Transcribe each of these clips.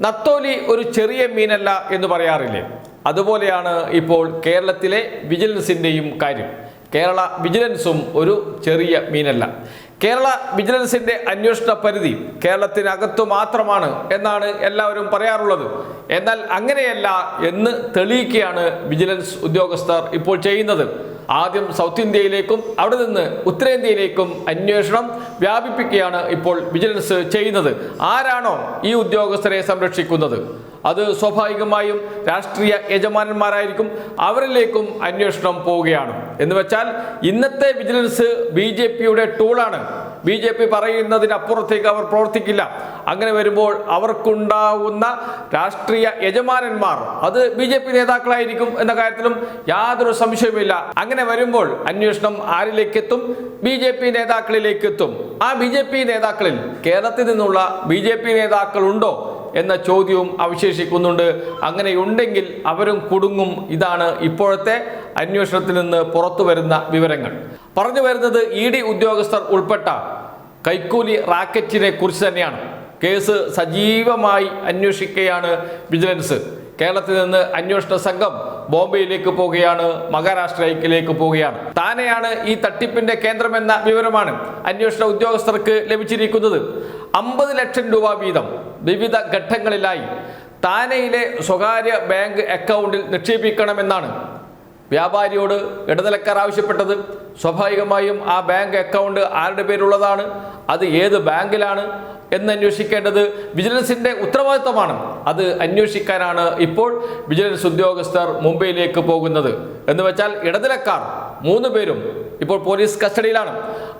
നത്തോലി ഒരു ചെറിയ മീനല്ല എന്ന് പറയാറില്ലേ? അതുപോലെയാണ് ഇപ്പോൾ കേരളത്തിലെ വിജിലൻസിന്റെയും കാര്യം. കേരള വിജിലൻസും ഒരു ചെറിയ മീനല്ല. കേരള വിജിലൻസിന്റെ അന്വേഷണ പരിധി കേരളത്തിനകത്തു മാത്രമാണ് എന്നാണ് എല്ലാവരും പറയാറുള്ളത്. എന്നാൽ അങ്ങനെയല്ല എന്ന് തെളിയിക്കുകയാണ് വിജിലൻസ് ഉദ്യോഗസ്ഥർ ഇപ്പോൾ ചെയ്യുന്നത്. ആദ്യം സൗത്ത് ഇന്ത്യയിലേക്കും അവിടെ നിന്ന് ഉത്തരേന്ത്യയിലേക്കും അന്വേഷണം വ്യാപിപ്പിക്കുകയാണ് ഇപ്പോൾ വിജിലൻസ് ചെയ്യുന്നത്. ആരാണോ ഈ ഉദ്യോഗസ്ഥരെ സംരക്ഷിക്കുന്നത്? അത് സ്വാഭാവികമായും രാഷ്ട്രീയ യജമാനന്മാരായിരിക്കും. അവരിലേക്കും അന്വേഷണം പോവുകയാണ്. എന്ന് വെച്ചാൽ ഇന്നത്തെ വിജിലൻസ് ബി ജെ പിയുടെ ടൂളാണ് ബി ജെ പി പറയുന്നതിനപ്പുറത്തേക്ക് അവർ പ്രവർത്തിക്കില്ല. അങ്ങനെ വരുമ്പോൾ അവർക്കുണ്ടാവുന്ന രാഷ്ട്രീയ യജമാനന്മാർ അത് ബി ജെ പി നേതാക്കളായിരിക്കും എന്ന കാര്യത്തിലും യാതൊരു സംശയവുമില്ല. അങ്ങനെ വരുമ്പോൾ അന്വേഷണം ആരിലേക്ക് എത്തും ബി ജെ പി നേതാക്കളിലേക്ക് എത്തും ആ ബി ജെ പി നേതാക്കളിൽ കേരളത്തിൽ നിന്നുള്ള ബി ജെ പി നേതാക്കളുണ്ടോ എന്ന ചോദ്യവും അവശേഷിക്കുന്നുണ്ട്. അങ്ങനെയുണ്ടെങ്കിൽ അവരും കുടുങ്ങും. ഇതാണ് ഇപ്പോഴത്തെ അന്വേഷണത്തിൽ നിന്ന് പുറത്തു വരുന്ന വിവരങ്ങൾ. പറഞ്ഞു വരുന്നത് ഇ ഡി ഉദ്യോഗസ്ഥർ ഉൾപ്പെട്ട കൈക്കൂലി റാക്കറ്റിനെ കുറിച്ച് തന്നെയാണ്. കേസ് സജീവമായി അന്വേഷിക്കുകയാണ് വിജിലൻസ്. കേരളത്തിൽ നിന്ന് അന്വേഷണ സംഘം ബോംബെയിലേക്ക് പോവുകയാണ് മഹാരാഷ്ട്രയിലേക്ക് പോവുകയാണ്. താനെയാണ് ഈ തട്ടിപ്പിന്റെ കേന്ദ്രമെന്ന വിവരമാണ് അന്വേഷണ ഉദ്യോഗസ്ഥർക്ക് ലഭിച്ചിരിക്കുന്നത്. അമ്പത് ലക്ഷം രൂപ വീതം വിവിധ ഘട്ടങ്ങളിലായി താനെയിലെ സ്വകാര്യ ബാങ്ക് അക്കൗണ്ടിൽ നിക്ഷേപിക്കണമെന്നാണ് വ്യാപാരിയോട് ഇടനിലക്കാർ ആവശ്യപ്പെട്ടത്. സ്വാഭാവികമായും ആ ബാങ്ക് അക്കൗണ്ട് ആരുടെ പേരുള്ളതാണ് അത് ഏത് ബാങ്കിലാണ് എന്ന് അന്വേഷിക്കേണ്ടത് വിജിലൻസിന്റെ ഉത്തരവാദിത്തമാണ് അത് അന്വേഷിക്കാനാണ് ഇപ്പോൾ വിജിലൻസ് ഉദ്യോഗസ്ഥർ മുംബൈയിലേക്ക് പോകുന്നത്. എന്ന് വെച്ചാൽ ഇടനിലക്കാർ മൂന്ന് പേരും ഇപ്പോൾ പോലീസ് കസ്റ്റഡിയിലാണ്.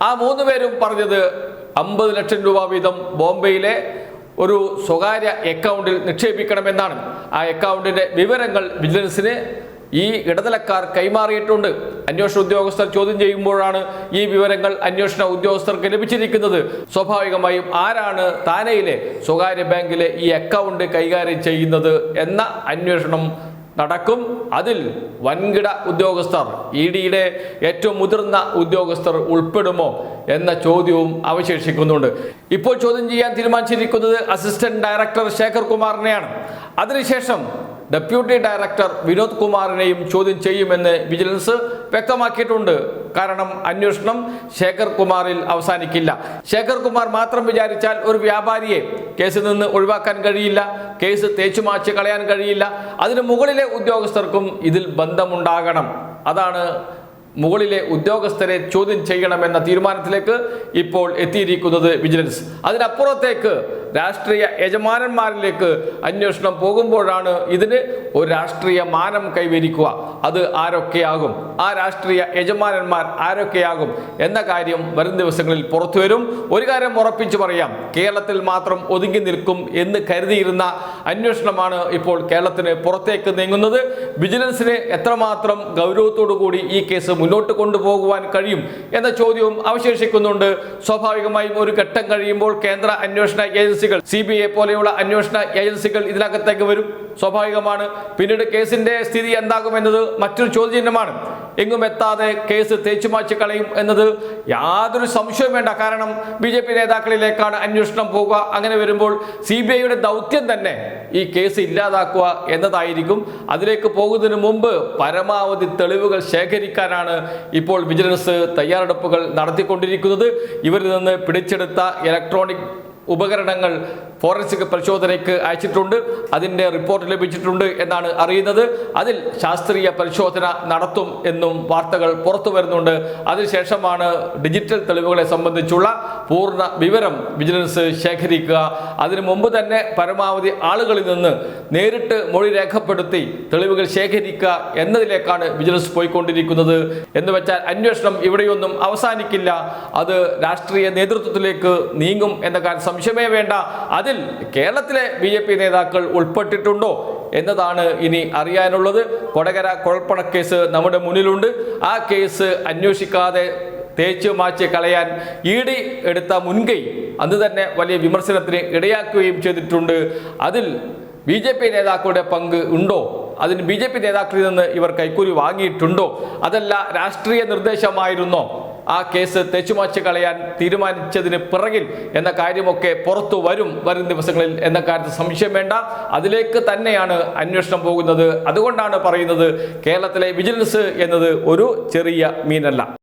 ആ മൂന്ന് പേരും പറഞ്ഞത് അമ്പത് ലക്ഷം രൂപ വീതം ബോംബെയിലെ ഒരു സ്വകാര്യ അക്കൗണ്ടിൽ നിക്ഷേപിക്കണമെന്നാണ്. ആ അക്കൗണ്ടിന്റെ വിവരങ്ങൾ വിജിലൻസിന് ഈ ഇടനിലക്കാർ കൈമാറിയിട്ടുണ്ട്. അന്വേഷണ ഉദ്യോഗസ്ഥർ ചോദ്യം ചെയ്യുമ്പോഴാണ് ഈ വിവരങ്ങൾ അന്വേഷണ ഉദ്യോഗസ്ഥർക്ക് ലഭിച്ചിരിക്കുന്നത്. സ്വാഭാവികമായും ആരാണ് താനയിലെ സ്വകാര്യ ബാങ്കിലെ ഈ അക്കൗണ്ട് കൈകാര്യം ചെയ്യുന്നത് എന്ന അന്വേഷണം നടക്കും. അതിൽ വൻകിട ഉദ്യോഗസ്ഥർ ഇ ഡിയുടെ ഏറ്റവും മുതിർന്ന ഉദ്യോഗസ്ഥർ ഉൾപ്പെടുമോ എന്ന ചോദ്യവും അവശേഷിക്കുന്നുണ്ട്. ഇപ്പോൾ ചോദ്യം ചെയ്യാൻ തീരുമാനിച്ചിരിക്കുന്നത് അസിസ്റ്റന്റ് ഡയറക്ടർ ശേഖർ കുമാറിനെയാണ് അതിനുശേഷം ഡെപ്യൂട്ടി ഡയറക്ടർ വിനോദ് കുമാറിനെയും ചോദ്യം ചെയ്യുമെന്ന് വിജിലൻസ് വ്യക്തമാക്കിയിട്ടുണ്ട്. കാരണം അന്വേഷണം ശേഖർ കുമാറിൽ അവസാനിക്കില്ല. ശേഖർ കുമാർ മാത്രം വിചാരിച്ചാൽ ഒരു വ്യാപാരിയെ കേസിൽ നിന്ന് ഒഴിവാക്കാൻ കഴിയില്ല. കേസ് തേച്ചുമാച്ച് കളയാൻ കഴിയില്ല. അതിന് മുകളിലെ ഉദ്യോഗസ്ഥർക്കും ഇതിൽ ബന്ധമുണ്ടാകണം. അതാണ് മുകളിലെ ഉദ്യോഗസ്ഥരെ ചോദ്യം ചെയ്യണമെന്ന തീരുമാനത്തിലേക്ക് ഇപ്പോൾ എത്തിയിരിക്കുന്നത് വിജിലൻസ്. അതിനപ്പുറത്തേക്ക് രാഷ്ട്രീയ യജമാനന്മാരിലേക്ക് അന്വേഷണം പോകുമ്പോഴാണ് ഇതിന് ഒരു രാഷ്ട്രീയ മാനം കൈവരിക്കുക. അത് ആരൊക്കെയാകും? ആ രാഷ്ട്രീയ യജമാനന്മാർ ആരൊക്കെയാകും? എന്ന കാര്യം വരും ദിവസങ്ങളിൽ പുറത്തുവരും ഒരു കാര്യം ഉറപ്പിച്ചു പറയാം. കേരളത്തിൽ മാത്രം ഒതുങ്ങി നിൽക്കും എന്ന് കരുതിയിരുന്ന അന്വേഷണമാണ് ഇപ്പോൾ കേരളത്തിന് പുറത്തേക്ക് നീങ്ങുന്നത്. വിജിലൻസിന് എത്രമാത്രം ഗൗരവത്തോടു കൂടി ഈ കേസ് മുന്നോട്ട് കൊണ്ടുപോകുവാൻ കഴിയും എന്ന ചോദ്യവും അവശേഷിക്കുന്നുണ്ട്. സ്വാഭാവികമായും ഒരു ഘട്ടം കഴിയുമ്പോൾ കേന്ദ്ര അന്വേഷണ ഏജൻസികൾ സി ബി ഐ പോലെയുള്ള അന്വേഷണ ഏജൻസികൾ ഇതിനകത്തേക്ക് വരും. സ്വാഭാവികമാണ്. പിന്നീട് കേസിന്റെ സ്ഥിതി എന്താകും എന്താകുമെന്നത് മറ്റൊരു ചോദ്യചിഹ്നമാണ്. എങ്ങും എത്താതെ കേസ് തേച്ചുമാച്ചു കളയും എന്നത് യാതൊരു സംശയവും വേണ്ട. കാരണം ബി ജെ പി നേതാക്കളിലേക്കാണ് അന്വേഷണം പോവുക. അങ്ങനെ വരുമ്പോൾ സി ബി ഐയുടെ ദൗത്യം തന്നെ ഈ കേസ് ഇല്ലാതാക്കുക എന്നതായിരിക്കും. അതിലേക്ക് പോകുന്നതിന് മുമ്പ് പരമാവധി തെളിവുകൾ ശേഖരിക്കാനാണ് ഇപ്പോൾ വിജിലൻസ് തയ്യാറെടുപ്പുകൾ നടത്തിക്കൊണ്ടിരിക്കുന്നത്. ഇവരിൽ നിന്ന് പിടിച്ചെടുത്ത ഇലക്ട്രോണിക് ഉപകരണങ്ങൾ ഫോറൻസിക് പരിശോധനയ്ക്ക് അയച്ചിട്ടുണ്ട്. അതിന്റെ റിപ്പോർട്ട് ലഭിച്ചിട്ടുണ്ട് എന്നാണ് അറിയുന്നത്. അതിൽ ശാസ്ത്രീയ പരിശോധന നടത്തും എന്നും വാർത്തകൾ പുറത്തു വരുന്നുണ്ട്. അതിനുശേഷമാണ് ഡിജിറ്റൽ തെളിവുകളെ സംബന്ധിച്ചുള്ള പൂർണ വിവരം വിജിലൻസ് ശേഖരിക്കുക. അതിനു മുമ്പ് തന്നെ പരമാവധി ആളുകളിൽ നിന്ന് നേരിട്ട് മൊഴി രേഖപ്പെടുത്തി തെളിവുകൾ ശേഖരിക്കുക എന്നതിലേക്കാണ് വിജിലൻസ് പോയിക്കൊണ്ടിരിക്കുന്നത്. എന്ന് വെച്ചാൽ അന്വേഷണം ഇവിടെയൊന്നും അവസാനിക്കില്ല. അത് രാഷ്ട്രീയ നേതൃത്വത്തിലേക്ക് നീങ്ങും എന്ന കാര്യം സംശയമേ വേണ്ട. അതിൽ കേരളത്തിലെ ബി ജെ പി നേതാക്കൾ ഉൾപ്പെട്ടിട്ടുണ്ടോ എന്നതാണ് ഇനി അറിയാനുള്ളത്. കൊടകര കുഴൽപ്പണക്കേസ് നമ്മുടെ മുന്നിലുണ്ട്. ആ കേസ് അന്വേഷിക്കാതെ തേച്ച് മാച്ച് കളയാൻ ഇ ഡി എടുത്ത മുൻകൈ അന്ന് തന്നെ വലിയ വിമർശനത്തിന് ഇടയാക്കുകയും ചെയ്തിട്ടുണ്ട്. അതിൽ ബി ജെ പി നേതാക്കളുടെ പങ്ക് ഉണ്ടോ? അതിന് ബി ജെ പി നേതാക്കളിൽ നിന്ന് ഇവർ കൈക്കൂലി വാങ്ങിയിട്ടുണ്ടോ? അതല്ല രാഷ്ട്രീയ നിർദ്ദേശമായിരുന്നോ? ആ കേസ് തെച്ചുമാച്ച് കളയാൻ തീരുമാനിച്ചതിന് പിറകിൽ എന്ന കാര്യമൊക്കെ പുറത്തു വരും വരും ദിവസങ്ങളിൽ എന്ന കാര്യത്തിൽ സംശയം വേണ്ട. അതിലേക്ക് തന്നെയാണ് അന്വേഷണം പോകുന്നത്. അതുകൊണ്ടാണ് പറയുന്നത് കേരളത്തിലെ വിജിലൻസ് എന്നത് ഒരു ചെറിയ മീനല്ല.